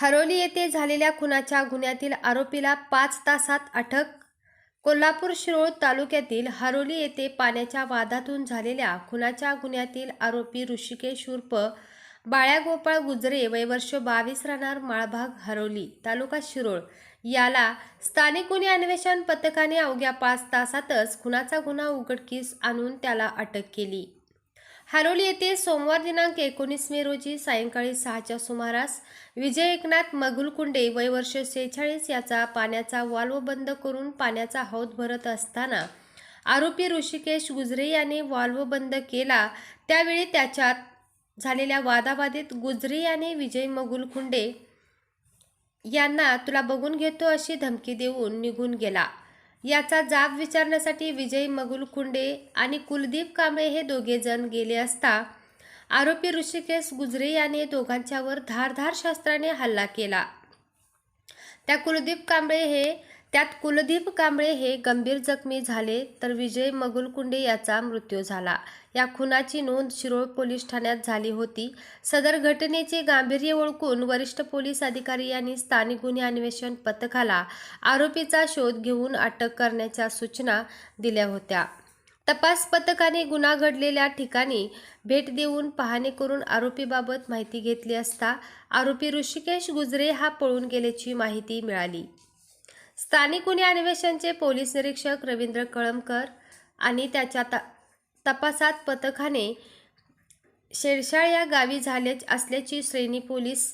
हरोली येथे झालेल्या खुनाच्या गुन्ह्यातील आरोपीला पाच तासात अटक. कोल्हापूर शिरोळ तालुक्यातील हरोली येथे पाण्याच्या वादातून झालेल्या खुनाच्या गुन्ह्यातील आरोपी ऋषिकेश उर्फ बाळ्या गोपाळ गुजरे वयवर्ष बावीस राहणार माळभाग हरोली तालुका शिरोळ. याला स्थानिक गुन्हे अन्वेषण पथकाने अवघ्या पाच तासातच खुनाचा गुन्हा उघडकीस आणून त्याला अटक केली. हरोली येथे सोमवार दिनांक एकोणीस मे रोजी सायंकाळी सहाच्या सुमारास विजय एकनाथ मगुलकुंडे वय वर्ष सेहेचाळीस याचा पाण्याचा वाल्व बंद करून पाण्याचा हौद भरत असताना आरोपी ऋषिकेश गुजरे याने वाल्व बंद केला. त्यावेळी त्याच्यात झालेल्या वादावादीत गुजरे याने विजय मगुलकुंडे यांना तुला बघून घेतो अशी धमकी देऊन निघून गेला. याचा जाब विचारण्यासाठी विजय मगुलकुंडे आणि कुलदीप कांबळे हे दोघे जण गेले असता आरोपी ऋषिकेश गुजरे याने दोघांच्यावर धारधार शस्त्राने हल्ला केला. त्या कुलदीप कांबळे हे त्यात कुलदीप कांबळे हे गंभीर जखमी झाले तर विजय मगुलकुंडे याचा मृत्यू झाला. या खुनाची नोंद शिरोळ पोलीस ठाण्यात झाली होती. सदर घटनेचे गांभीर्य ओळखून वरिष्ठ पोलीस अधिकारी यांनी स्थानिक गुन्हे अन्वेषण पथकाला आरोपीचा शोध घेऊन अटक करण्याच्या सूचना दिल्या होत्या. तपास पथकाने गुन्हा घडलेल्या ठिकाणी भेट देऊन पाहणी करून आरोपीबाबत माहिती घेतली असता आरोपी ऋषिकेश गुजरे हा पळून गेल्याची माहिती मिळाली. स्थानिक गुन्हे अन्वेषणचे पोलीस निरीक्षक रवींद्र कळमकर आणि त्याच्या त तपासात पथकाने शेरशाळ या गावी झाले असल्याची श्रेणी पोलीस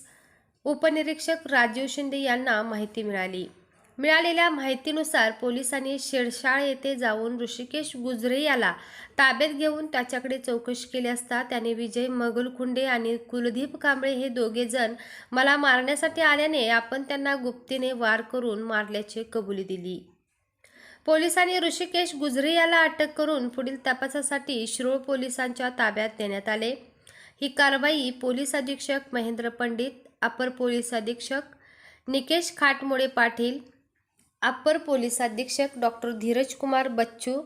उपनिरीक्षक राजीव शिंदे यांना माहिती मिळाली. मिळालेल्या माहितीनुसार पोलिसांनी शेडशाळ येथे जाऊन ऋषिकेश गुजरे याला ताब्यात घेऊन त्याच्याकडे चौकशी केली असता त्याने विजय मगलखुंडे आणि कुलदीप कांबळे हे दोघे जण मला मारण्यासाठी आल्याने आपण त्यांना गुप्तीने वार करून मारल्याची कबुली दिली. पोलिसांनी ऋषिकेश गुजरे याला अटक करून पुढील तपासासाठी शिरोळ पोलिसांच्या ताब्यात देण्यात आले. ही कारवाई पोलीस अधीक्षक महेंद्र पंडित अपर पोलीस अधीक्षक निकेश खाटमोडे पाटील अप्पर पोलीस अधीक्षक डॉक्टर धीरज कुमार बच्चू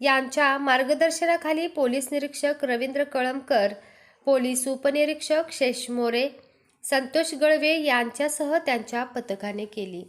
यांच्या मार्गदर्शनाखाली पोलीस निरीक्षक रवींद्र कळमकर पोलीस उपनिरीक्षक शेष मोरे संतोष गळवे यांच्यासह त्यांच्या पथकाने केली.